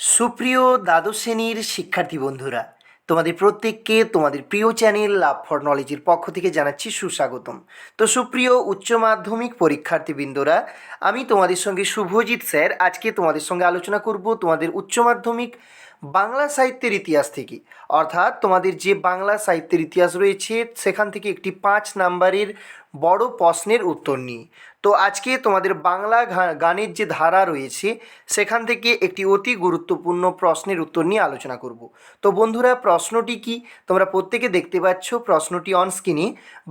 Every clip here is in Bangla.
সুপ্রিয় দ্বাদশ শ্রেণির শিক্ষার্থী বন্ধুরা, তোমাদের প্রত্যেককে তোমাদের প্রিয় চ্যানেল লাভ ফর নলেজের পক্ষ থেকে জানাচ্ছি সুস্বাগতম। তো সুপ্রিয় উচ্চ মাধ্যমিক পরীক্ষার্থীবৃন্দরা, আমি তোমাদের সঙ্গে শুভজিৎ স্যার। আজকে তোমাদের সঙ্গে আলোচনা করব তোমাদের উচ্চ মাধ্যমিক বাংলা সাহিত্যের ইতিহাস থেকে। অর্থাৎ তোমাদের যে বাংলা সাহিত্যের ইতিহাস রয়েছে, সেখান থেকে একটি পাঁচ নাম্বারের বড় প্রশ্নের উত্তর নিয়ে। তো আজকে তোমাদের বাংলা গানের যে ধারা রয়েছে, সেখান থেকে একটি অতি গুরুত্বপূর্ণ প্রশ্নের উত্তর নিয়ে আলোচনা করব। তো বন্ধুরা, প্রশ্নটি কি? তোমরা প্রত্যেকে দেখতে পাচ্ছ প্রশ্নটি অন স্ক্রিনে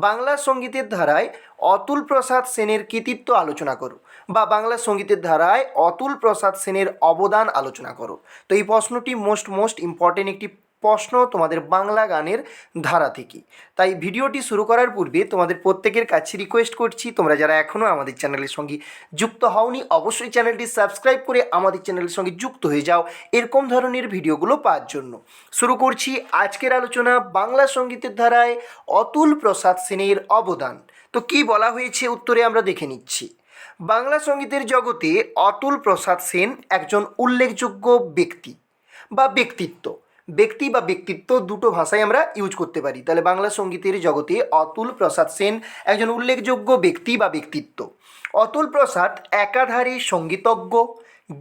বাংলা সঙ্গীতের ধারায় অতুল প্রসাদ সেনের কৃতিত্ব আলোচনা করো বা বাংলা সঙ্গীতের ধারায় অতুল প্রসাদ সেনের অবদান আলোচনা করো। তো এই প্রশ্নটি মোস্ট মোস্ট ইম্পর্টেন্ট একটি প্রশ্ন তোমাদের বাংলা গানের ধারা থেকে। তাই ভিডিওটি শুরু করার পূর্বে তোমাদের প্রত্যেকের কাছে রিকোয়েস্ট করছি, তোমরা যারা এখনও আমাদের চ্যানেলের সঙ্গে যুক্ত হওনি, অবশ্যই চ্যানেলটি সাবস্ক্রাইব করে আমাদের চ্যানেলের সঙ্গে যুক্ত হয়ে যাও এরকম ধরনের ভিডিওগুলো পাওয়ার জন্য। শুরু করছি আজকের আলোচনা বাংলা সঙ্গীতের ধারায় অতুল প্রসাদ সেনের অবদান। তো কি বলা হয়েছে উত্তরে আমরা দেখে নিচ্ছি। বাংলা সঙ্গীতের জগতে অতুল প্রসাদ সেন একজন উল্লেখযোগ্য ব্যক্তি বা ব্যক্তিত্ব। ব্যক্তি বা ব্যক্তিত্ব দুটো ভাষায় আমরা ইউজ করতে পারি। তাহলে বাংলা সঙ্গীতের জগতে অতুল প্রসাদ সেন একজন উল্লেখযোগ্য ব্যক্তি বা ব্যক্তিত্ব। অতুল প্রসাদ একাধারে সঙ্গীতজ্ঞ,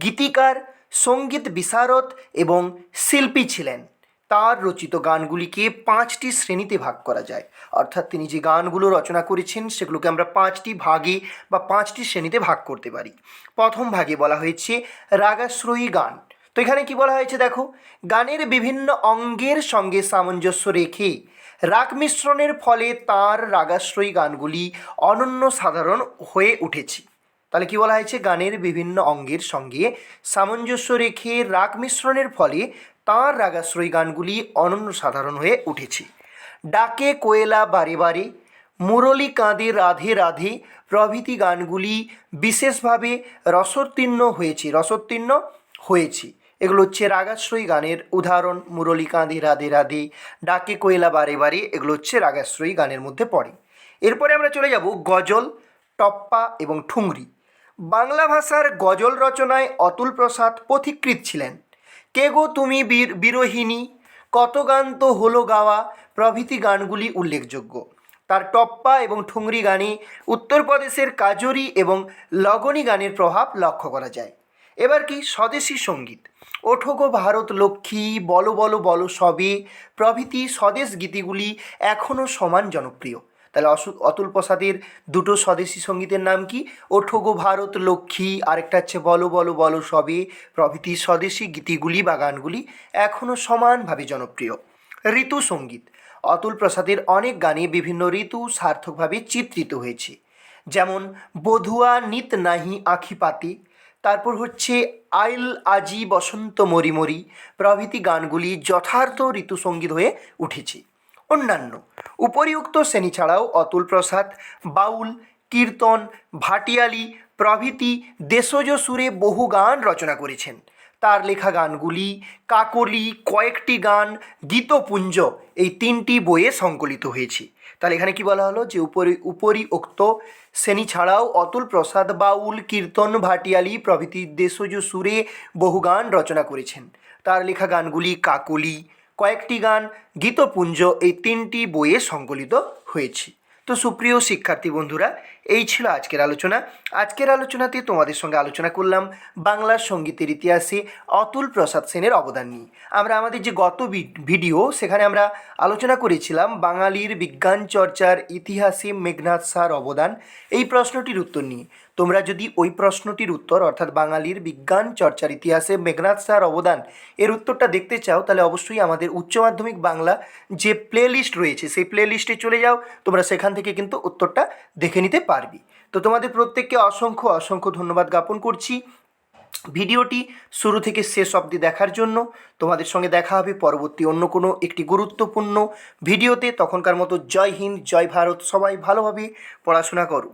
গীতিকার, সংগীত বিশারদ এবং শিল্পী ছিলেন। তার রচিত গানগুলিকে পাঁচটি শ্রেণীতে ভাগ করা যায়। অর্থাৎ তিনি যে গানগুলো রচনা করেছেন সেগুলোকে আমরা পাঁচটি ভাগে বা পাঁচটি শ্রেণীতে ভাগ করতে পারি। প্রথম ভাগে বলা হয়েছে রাগাশ্রয়ী গান। এখানে কি বলা হয়েছে দেখো? গানের বিভিন্ন অঙ্গের সঙ্গে সামঞ্জস্য রেখে রাগ মিশ্রণের ফলে তার রাগাশ্রয়ী গানগুলি অনন্য সাধারণ হয়ে উঠেছে। তাহলে কি বলা হয়েছে? গানের বিভিন্ন অঙ্গের সঙ্গে সামঞ্জস্য রেখে রাগ মিশ্রণের ফলে তাঁর রাগাশ্রয়ী গানগুলি অনন্য সাধারণ হয়ে উঠেছে। ডাকে কোয়েলা বারে বারে, মুরলী কাঁদে রাধে রাধে, প্রভৃতি গানগুলি বিশেষভাবে রসোত্তীর্ণ হয়েছে রসোত্তীর্ণ হয়েছে। এগুলো হচ্ছে রাগাশ্রয়ী গানের উদাহরণ। মুরলী কাঁদে রাধে রাধে, ডাকে কোয়েলা বারে বারে, এগুলো হচ্ছে রাগাশ্রয়ী গানের মধ্যে পড়ে। এরপরে আমরা চলে যাব গজল, টপ্পা এবং ঠুংরি। বাংলা ভাষার গজল রচনায় অতুল প্রসাদ পথিকৃত ছিলেন। কে গো তুমি বীর, বিরোহিণী? কত গান তো হলো গাওয়া, প্রভৃতি গানগুলি উল্লেখযোগ্য। তার টপ্পা এবং ঠুংরি গানে উত্তরপ্রদেশের কাজরি এবং লগনি গানের প্রভাব লক্ষ্য করা যায়। এবার কি স্বদেশী সংগীত? ওঠো গো ভারত লক্ষ্মী, বলো বলো বলো সবে, প্রভৃতি স্বদেশ গীতিগুলি এখনও সমান জনপ্রিয়। তাহলে অসু, অতুল প্রসাদের দুটো স্বদেশী সঙ্গীতের নাম কি? ওঠো গো ভারত লক্ষ্মী, আরেকটা হচ্ছে বলো বলো বলো সবে, প্রভৃতি স্বদেশী গীতিগুলি বা গানগুলি এখনও সমানভাবে জনপ্রিয়। ঋতু সংগীত। অতুল প্রসাদের অনেক গানে বিভিন্ন ঋতু সার্থকভাবে চিত্রিত হয়েছে। যেমন, বধুয়া নিত নাহি আখি পাতি তারপর হচ্ছে আইল আজি বসন্ত মরি মরি প্রভৃতি গানগুলি যথার্থ ঋতুসঙ্গীত হয়ে উঠেছে। অন্যান্য উপরিউক্ত শ্রেণি ছাড়াও অতুল প্রসাদ, বাউল, কীর্তন, ভাটিয়ালি প্রভৃতি দেশজ সুরে বহু গান রচনা করেছেন। তার লেখা গানগুলি, কাকলি, কয়েকটি গান, গীতপুঞ্জ এই তিনটি বইয়ে সংকলিত হয়েছে। তাহলে এখানে কি বলা হলো? যে উপরি উপরি উক্ত শ্রেণি ছাড়াও অতুল প্রসাদ, বাউল, কীর্তন, ভাটিয়ালি, প্রভৃতি দেশজ সুরে বহু গান রচনা করেছেন। তার লেখা গানগুলি কাকলি, কয়েকটি গান, গীতপুঞ্জ এই তিনটি বইয়ে সংকলিত হয়েছে। তো সুপ্রিয় শিক্ষার্থী বন্ধুরা, এই ছিল আজকের আলোচনা। আজকের আলোচনাতে তোমাদের সঙ্গে আলোচনা করলাম বাংলার সঙ্গীতের ইতিহাসে অতুল প্রসাদ সেনের অবদান নিয়ে। আমরা আমাদের যে গত ভিডিও, সেখানে আমরা আলোচনা করেছিলাম বাঙালির বিজ্ঞান চর্চার ইতিহাসে মেঘনাথ সার অবদান। এই প্রশ্নটির উত্তর নিয়ে। তোমরা যদি ওই প্রশ্নটির উত্তর, অর্থাৎ বাঙালির বিজ্ঞান, চর্চার ইতিহাসে মেঘনাথ স্যার অবদান, এর উত্তরটা দেখতে চাও, তাহলে অবশ্যই আমাদের উচ্চ মাধ্যমিক বাংলা যে প্লে লিস্ট রয়েছে, সেই প্লে লিস্টে চলে যাও, তোমরা সেখান থেকে কিন্তু উত্তরটা দেখে নিতে পারবি। তো তোমাদের প্রত্যেককে অসংখ্য অসংখ্য ধন্যবাদ জ্ঞাপন করছি। ভিডিওটি শুরু থেকে শেষ অবধি দেখার জন্য, তোমাদের সঙ্গে দেখা হবে পরবর্তী অন্য কোনো একটি গুরুত্বপূর্ণ ভিডিওতে। তখনকার মতো জয় হিন্দ, জয় ভারত, সবাই ভালোভাবে পড়াশোনা করো।